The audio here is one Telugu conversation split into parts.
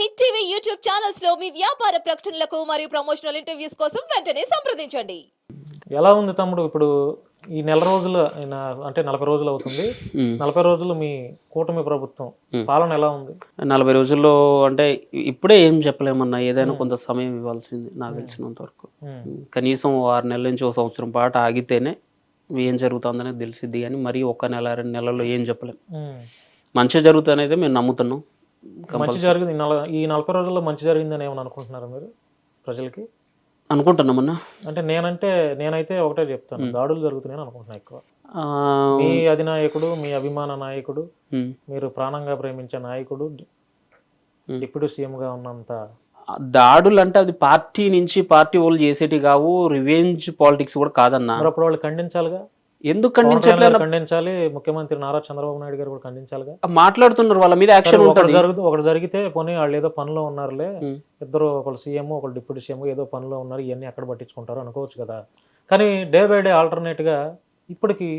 హిట్ టీవీ యూట్యూబ్ ఛానల్స్లో మీ వ్యాపార ప్రకటనలకు మరియు ప్రమోషనల్ ఇంటర్వ్యూస్ కోసం వెంటనే సంప్రదించండి. ఎలా ఉంది తమ్ముడు? ఇప్పుడు ఈ నెల రోజులు అయిన- అంటే నలభై రోజులు అవుతుంది. నలభై రోజులు మీ కూటమి ప్రభుత్వం పాలన ఎలా ఉంది? నలభై రోజుల్లో అంటే ఇప్పుడే ఏం చెప్పలేమన్నా ఏదైనా కొంత సమయం ఇవ్వాల్సింది నాకు తెలిసినంత వరకు. కనీసం ఆరు నెలల నుంచి ఒక సంవత్సరం పాటు ఆగితేనే ఏం జరుగుతుందనేది తెలిసిద్ది కానీ మరీ ఒక్క నెల రెండు నెలల్లో ఏం చెప్పలేం. ఉమ్. మంచి జరుగుతుందనేది మేము నమ్ముతున్నాం. మంచి జరిగింది. ఈ నల- ఈ నలభై రోజుల్లో మంచి జరిగిందని ఏమని అనుకుంటున్నారా మీరు ప్రజలకి? అనుకుంటున్నామన్నా అంటే నేనంటే నేనైతే ఒకటే చెప్తాను. దాడులు జరుగుతున్నాయని అనుకుంటున్నా ఎక్కువ. మీ అధినాయకుడు మీ అభిమాన నాయకుడు. మీరు ప్రాణంగా ప్రేమించే నాయకుడు డిప్యూటీ సీఎం గా ఉన్నంత దాడులు అంటే అది పార్టీ నుంచి పార్టీ వాళ్ళు చేసేటి కావు. రివెంజ్ పాలిటిక్స్ కూడా కాదన్నా. అప్పుడు వాళ్ళు ఖండించాలిగా? ఎందుకు ఖండించట్లేదు ఖండించాలి ముఖ్యమంత్రి నారా చంద్రబాబు నాయుడు గారు కూడా ఖండించాలిగా. మాట్లాడుతున్నారు వాళ్ళ మీద యాక్షన్ ఒకటి ఉంటుంది. జరుగుతూ ఒకటి జరిగితే పోనీ వాళ్ళు ఏదో పనిలో ఉన్నారులే. ఇద్దరు ఒకళ్ళు సీఎం ఒకళ్ళు డిప్యూటీ సీఎం ఏదో పనిలో ఉన్నారు ఇవన్నీ ఎక్కడ పట్టించుకుంటారు అనుకోవచ్చు కదా. కానీ డే బై డే ఆల్టర్నేట్గా ఇప్పటికి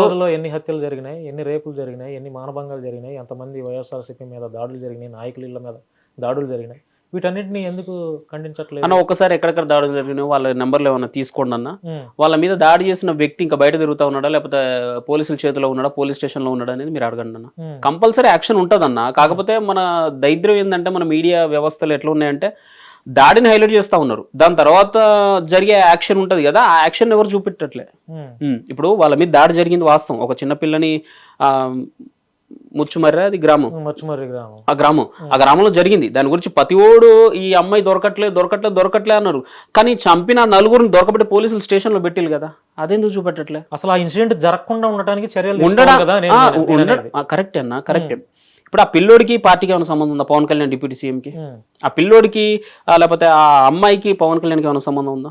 రోజుల్లో ఎన్ని హత్యలు జరిగినాయి ఎన్ని రేపులు జరిగినాయి ఎన్ని మానభంగాలు జరిగినాయి ఎంతమంది వైఎస్ఆర్సీపీ మీద దాడులు జరిగినాయి నాయకుల ఇళ్ళ మీద దాడులు జరిగినాయి. వీటన్నిటిని ఎందుకు ఖండించట్లేదు? అన్న ఒక్కసారి ఎక్కడెక్కడ దాడులు జరిగినాయో వాళ్ళ నెంబర్లు ఏమైనా తీసుకోండి అన్న. వాళ్ళ మీద దాడి చేసిన వ్యక్తి ఇంకా బయట తిరుగుతా ఉన్నాడా లేకపోతే పోలీసుల చేతిలో ఉన్నాడా పోలీస్ స్టేషన్లో ఉన్నాడా అనేది మీరు అడగండి అన్న. కంపల్సరీ యాక్షన్ ఉంటుందన్న. కాకపోతే మన దైద్యం ఏంటంటే మన మీడియా వ్యవస్థలు ఎట్లా ఉన్నాయంటే దాడిని హైలైట్ చేస్తా ఉన్నారు. దాని తర్వాత జరిగే యాక్షన్ ఉంటది కదా ఆ యాక్షన్ ఎవరు చూపెట్టట్లే. ఇప్పుడు వాళ్ళ మీద దాడి జరిగింది వాస్తవం. ఒక చిన్న పిల్లని ఆ ముచ్చుమర్ర అది గ్రామం. మచ్చుమర్రి గ్రామం. ఆ గ్రామం. ఆ గ్రామంలో జరిగింది. దాని గురించి ప్రతిఓడు ఈ అమ్మాయి దొరకట్లే దొరకట్లే దొరకట్లే అన్నారు. కానీ చంపిన నలుగురిని దొరకబెట్టి పోలీసులు స్టేషన్లో పెట్టిల్లు కదా. అదెందుకు చూపెట్టట్లే? అసలు ఆ ఇన్సిడెంట్ జరగకుండా ఉండడానికి చర్యలు ఉండడా. కరెక్ట్ అన్న కరెక్ట్ ఇప్పుడు ఆ పిల్లోడికి పార్టీకి ఏమైనా సంబంధం ఉందా? పవన్ కళ్యాణ్ డిప్యూటీ సీఎం కి ఉమ్, ఆ పిల్లోడికి లేకపోతే ఆ అమ్మాయికి పవన్ కళ్యాణ్కి ఏమైనా సంబంధం ఉందా?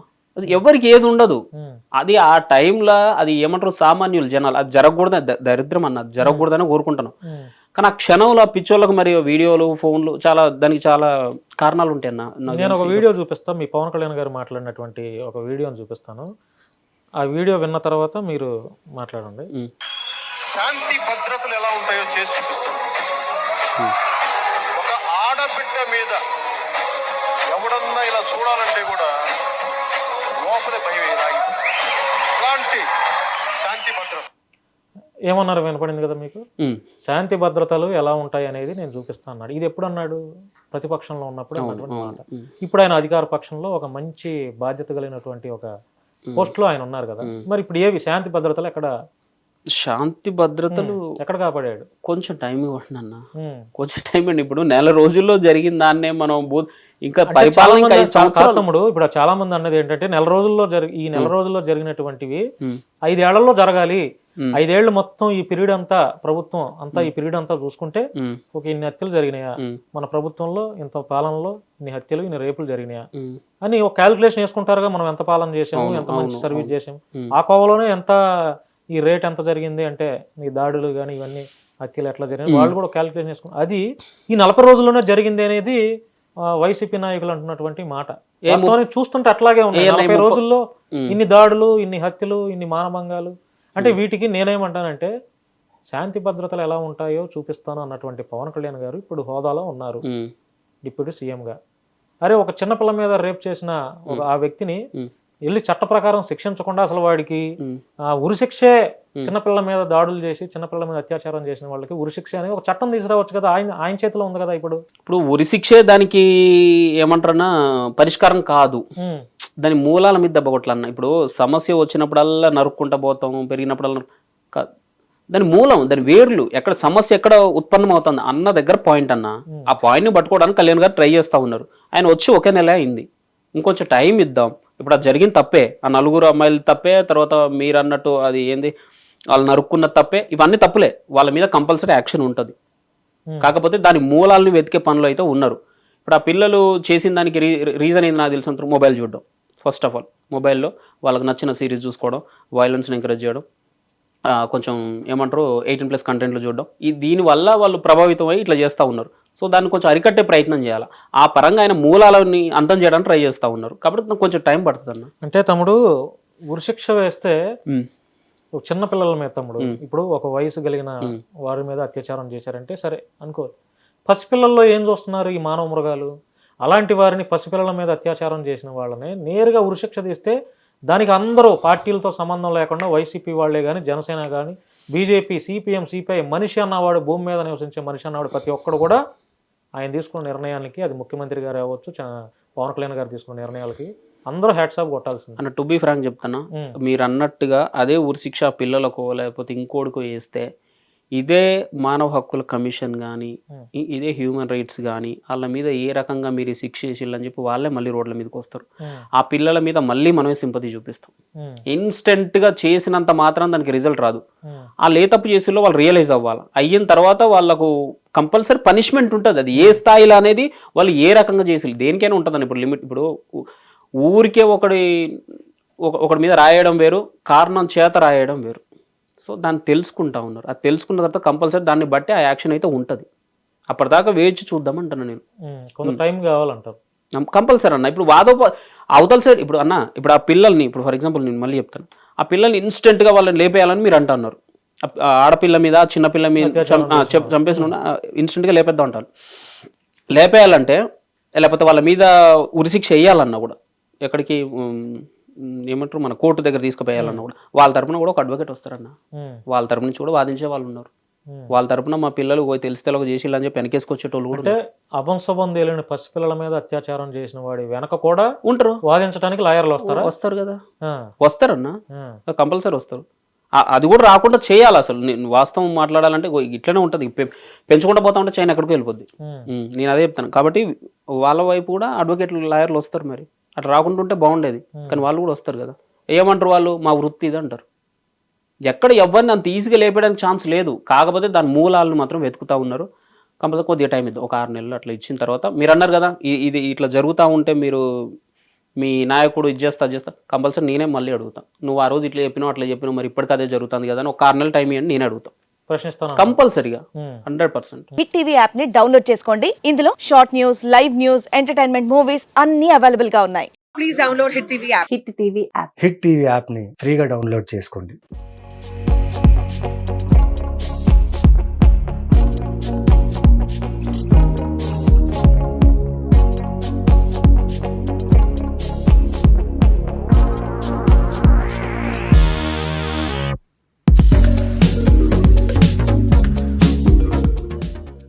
ఎవరికి ఏది ఉండదు. అది ఆ టైంలో అది ఏమంటారు సామాన్యులు జనాలు. అది జరగకూడదు దరిద్రం అన్న అది జరగకూడదని కోరుకుంటాను ఉమ్. కానీ ఆ క్షణంలో ఆ పిచ్చోళ్ళకి మరి వీడియోలు ఫోన్లు చాలా దానికి చాలా కారణాలు ఉంటాయి అన్న నేను ఒక. వీడియో చూపిస్తాను మీ పవన్ కళ్యాణ్ గారు మాట్లాడినటువంటి ఒక వీడియోని చూపిస్తాను. ఆ వీడియో విన్న తర్వాత మీరు మాట్లాడండి. శాంతి భద్రతలు ఎలా ఉంటాయో చేసి చూపిస్తాం ఒక ఆడబిడ్డ మీద ఎవడన్నా ఇలా చూడాలంటే కూడా లోపలే భయం రాగి అలాంటి శాంతి భద్రత. ఏమన్నారు వినపడింది కదా మీకు. శాంతి భద్రతలు ఎలా ఉంటాయి అనేది నేను చూపిస్తాను అన్నాడు. ఇది ఎప్పుడు అన్నాడు? ప్రతిపక్షంలో ఉన్నప్పుడు అన్నటువంటి మాట. ఉమ్. ఇప్పుడు ఆయన అధికార పక్షంలో ఒక మంచి బాధ్యత కలిగినటువంటి ఒక పోస్ట్లో ఆయన ఉన్నారు కదా. మరి ఇప్పుడు ఏవి? శాంతి భద్రతలు ఎక్కడ శాంతి భద్రతలు ఎక్కడ కాపాడాడు కొంచెం టైం ఇవ్వండి అన్న. కొంచెం టైం అండి ఇప్పుడు నెల రోజుల్లో జరిగిన దాన్నే మనం ఇంకా పరిపాలన తమ్ముడు ఇప్పుడు చాలా మంది అన్నది ఏంటంటే నెల రోజుల్లో జరిగి ఈ నెల రోజుల్లో జరిగినటువంటివి. ఐదేళ్ళలో జరగాలి. ఐదేళ్ళు మొత్తం ఈ పీరియడ్ అంతా ప్రభుత్వం అంతా ఈ పీరియడ్ అంతా చూసుకుంటే. ఒక ఇన్ని హత్యలు జరిగినాయా. మన ప్రభుత్వంలో ఇంత పాలనలో ఇన్ని హత్యలు ఇన్ని రేపులు జరిగినాయా. అని ఒక క్యాలిక్యులేషన్ వేసుకుంటారుగా మనం ఎంత పాలన చేసాము ఎంత మంచి సర్వీస్. చేసాము. ఆ కోవలోనే ఎంత ఈ రేట్ ఎంత జరిగింది అంటే ఈ దాడులు కానీ ఇవన్నీ హత్యలు ఎట్లా జరిగింది వాళ్ళు కూడా క్యాలిక్యులేషన్ చేసుకున్నారు. అది ఈ నలభై రోజుల్లోనే జరిగింది అనేది వైసీపీ నాయకులు అంటున్నటువంటి మాట. ము- వాస్తవానికి చూస్తుంటే అట్లాగే ఉన్నాయి. నలభై రోజుల్లో. ఇన్ని దాడులు ఇన్ని హత్యలు ఇన్ని మానభంగాలు. అంటే వీటికి నేనేమంటానంటే శాంతి భద్రతలు ఎలా ఉంటాయో చూపిస్తాను అన్నటువంటి పవన్ కళ్యాణ్ గారు ఇప్పుడు హోదాలో ఉన్నారు. డిప్యూటీ సీఎంగా. అరే ఒక చిన్నపిల్ల మీద రేప్ చేసిన ఆ వ్యక్తిని. వెళ్ళి చట్ట ప్రకారం శిక్షించకుండా అసలు వాడికి ఉరిశిక్షే చిన్నపిల్ల మీద దాడులు చేసి చిన్నపిల్ల మీద అత్యాచారం చేసిన వాళ్ళకి ఉరిశిక్ష అనేది ఒక చట్టం తీసుకురావచ్చు కదా. ఆయన ఆయన చేతిలో ఉంది కదా ఇప్పుడు? ఇప్పుడు ఉరి శిక్షే దానికి ఏమంటారన్నా పరిష్కారం కాదు. దాని మూలాల మీద దెబ్బ కొట్టాలన్న. ఇప్పుడు సమస్య వచ్చినప్పుడల్లా నరుక్కుంటా పోతాం పెరిగినప్పుడల్లా దాని మూలం దాని వేర్లు ఎక్కడ సమస్య ఎక్కడ ఉత్పన్నం అవుతుంది అన్న దగ్గర పాయింట్ అన్న. ఆ పాయింట్ని పట్టుకోవడానికి కళ్యాణ్ గారు ట్రై చేస్తా ఉన్నారు. ఆయన వచ్చి ఒకే నెల అయింది. ఇంకొంచెం టైం ఇద్దాం. ఇప్పుడు అది జరిగింది తప్పే. ఆ నలుగురు అమ్మాయిలు తప్పే తర్వాత మీరు అన్నట్టు అది ఏంది వాళ్ళు నరుక్కున్న తప్పే. ఇవన్నీ తప్పులే. వాళ్ళ మీద కంపల్సరీ యాక్షన్ ఉంటుంది. కాకపోతే దాని మూలాలను వెతికే పనులు అయితే ఉన్నారు. ఇప్పుడు ఆ పిల్లలు చేసిన దానికి రీ రీజన్ ఏంది నాకు తెలిసినంత మొబైల్ చూడడం. ఫస్ట్ ఆఫ్ ఆల్ మొబైల్లో వాళ్ళకి నచ్చిన సిరీస్ చూసుకోవడం వైలెన్స్ని ఎంకరేజ్ చేయడం ఆ, కొంచెం ఏమంటారు ఎయిటీన్ ప్లస్ కంటెంట్లు చూడడం. ఈ దీనివల్ల వాళ్ళు ప్రభావితం అయ్యి ఇట్లా చేస్తూ ఉన్నారు. సో దాన్ని కొంచెం అరికట్టే ప్రయత్నం చేయాలి? ఆ పరంగా ఆయన మూలాలని అంతం చేయడానికి ట్రై చేస్తూ ఉన్నారు. కాబట్టి కొంచెం టైం పడుతుంది అన్న అంటే తమ్ముడు ఉరిశిక్ష వేస్తే చిన్న పిల్లల మీద తమ్ముడు ఇప్పుడు ఒక వయసు కలిగిన వారి మీద అత్యాచారం చేశారంటే సరే అనుకో. పసిపిల్లల్లో ఏం చూస్తున్నారు ఈ మానవ మృగాలు? అలాంటి వారిని పసిపిల్లల మీద అత్యాచారం చేసిన వాళ్ళని నేరుగా ఉరిశిక్ష తీస్తే దానికి అందరూ పార్టీలతో సంబంధం లేకుండా వైసీపీ వాళ్ళే కానీ జనసేన కానీ బీజేపీ సిపిఎం సిపిఐ మనిషి అన్నవాడు భూమి మీద నివసించే మనిషి అన్నవాడు ప్రతి ఒక్కడు కూడా ఆయన తీసుకున్న నిర్ణయానికి అది ముఖ్యమంత్రి గారు అవ్వచ్చు పవన్ కళ్యాణ్ గారు తీసుకున్న నిర్ణయాలకి అందరూ హ్యాట్సాప్ కొట్టాల్సింది. అన్న టు బీ ఫ్రాంక్ చెప్తానా ఉమ్. మీరు అన్నట్టుగా అదే ఉరి శిక్ష పిల్లలకో లేకపోతే ఇంకోటికో వేస్తే ఇదే మానవ హక్కుల కమిషన్ కానీ. ఇదే హ్యూమన్ రైట్స్ కానీ వాళ్ళ మీద ఏ రకంగా మీరు శిక్ష చేసిల్లని చెప్పి వాళ్ళే మళ్ళీ రోడ్ల మీదకి వస్తారు. ఆ పిల్లల మీద మళ్ళీ మనమే సింపతి చూపిస్తాం. ఇన్స్టెంట్గా చేసినంత మాత్రం దానికి రిజల్ట్ రాదు. ఆ లేతప్పు చేసిలో వాళ్ళు రియలైజ్ అవ్వాలి. అయిన తర్వాత వాళ్ళకు కంపల్సరీ పనిష్మెంట్ ఉంటుంది. అది ఏ స్థాయిలో అనేది వాళ్ళు ఏ రకంగా చేసి దేనికైనా ఉంటుందని. ఇప్పుడు లిమిట్ ఇప్పుడు ఊరికే ఒకడి ఒక- ఒకడి మీద రాయడం వేరు కారణం చేత రాయడం వేరు. సో దాన్ని తెలుసుకుంటా ఉన్నారు. అది తెలుసుకున్న తర్వాత కంపల్సరీ దాన్ని బట్టి ఆ యాక్షన్ అయితే ఉంటుంది. అప్పటిదాకా వేచి చూద్దామంటాను నేను. ఉమ్, కొంత టైం కావాలంటారు. కంపల్సరీ అన్న. ఇప్పుడు వాదోప అవతల సైడ్ ఇప్పుడు అన్న ఇప్పుడు ఆ పిల్లల్ని ఇప్పుడు ఫర్ ఎగ్జాంపుల్ నేను మళ్ళీ చెప్తాను. ఆ పిల్లల్ని ఇన్స్టెంట్గా వాళ్ళని లేపేయాలని మీరు అంటున్నారు. ఆడపిల్ల మీద చిన్నపిల్ల మీద చంపేసిన ఇన్స్టెంట్గా లేపేద్దాం అంటారు. లేపేయాలంటే లేకపోతే వాళ్ళ మీద ఉరిశిక్ష వేయాలన్నా కూడా ఎక్కడికి ఏమంటారు మన కోర్టు దగ్గర తీసుకుపోయాలన్నా కూడా వాళ్ళ తరపున కూడా ఒక అడ్వకేట్ వస్తారన్న. వాళ్ళ తరపు నుంచి కూడా వాదించే వాళ్ళు ఉన్నారు. వాళ్ళ తరపున మా పిల్లలు పోయి తెలిసి తెలవ చేసి అని చెప్పి వెనకేసుకొచ్చేటోళ్ళు కూడా అభంశుభం తేలిన పసిపిల్లల మీద అత్యాచారం చేసిన వాడి వెనక కూడా ఉంటారు. వాదించడానికి లాయర్లు వస్తారా? వస్తారు కదా. వస్తారన్నా. కంపల్సరీ వస్తారు. అది కూడా రాకుండా చేయాలి అసలు. నేను వాస్తవం మాట్లాడాలంటే ఇట్లనే ఉంటుంది. పెంచుకుంటూ పోతా ఉంటే చైనా ఎక్కడికి వెళ్ళిపోద్ది. ఉమ్, నేను అదే చెప్తాను. కాబట్టి వాళ్ళ వైపు కూడా అడ్వకేట్లు లాయర్లు వస్తారు మరి. అట్లా రాకుండా ఉంటే బాగుండేది. కానీ వాళ్ళు కూడా వస్తారు కదా. ఏమంటారు వాళ్ళు? మా వృత్తి ఇది అంటారు. ఎక్కడ ఎవరిని అంత ఈజీగా లేపడానికి ఛాన్స్ లేదు. కాకపోతే దాని మూలాలను మాత్రం వెతుకుతా ఉన్నారు. కాకపోతే కొద్దిగా టైం ఇద్దాం. ఒక ఆరు నెలలు అట్లా ఇచ్చిన తర్వాత. మీరు అన్నారు కదా ఇది ఇట్లా జరుగుతూ ఉంటే మీరు మీ నాయకుడు ఇది చేస్తా చేస్తా కంపల్సరీ నేనే మళ్ళీ అడుగుతాను నువ్వు ఆ రోజు ఇట్లా చెప్పినావు అట్లా చెప్పినావు మరి ఇప్పటికీ అదే జరుగుతుంది కదా అని ఒక ఆరు నెలల టైం ఇవ్వండి నేనే అడుగుతాను ప్రశ్నిస్తాను. కంపల్సరీగా హండ్రెడ్ పర్సెంట్. హిట్ టీవీ యాప్ని డౌన్లోడ్ చేసుకోండి. ఇందులో short news live news entertainment movies అన్ని అవైలబుల్గా ఉన్నాయి. Please download Hit TV app. Hit TV app Hit TV యాప్ని ఫ్రీగా డౌన్లోడ్ చేసుకోండి.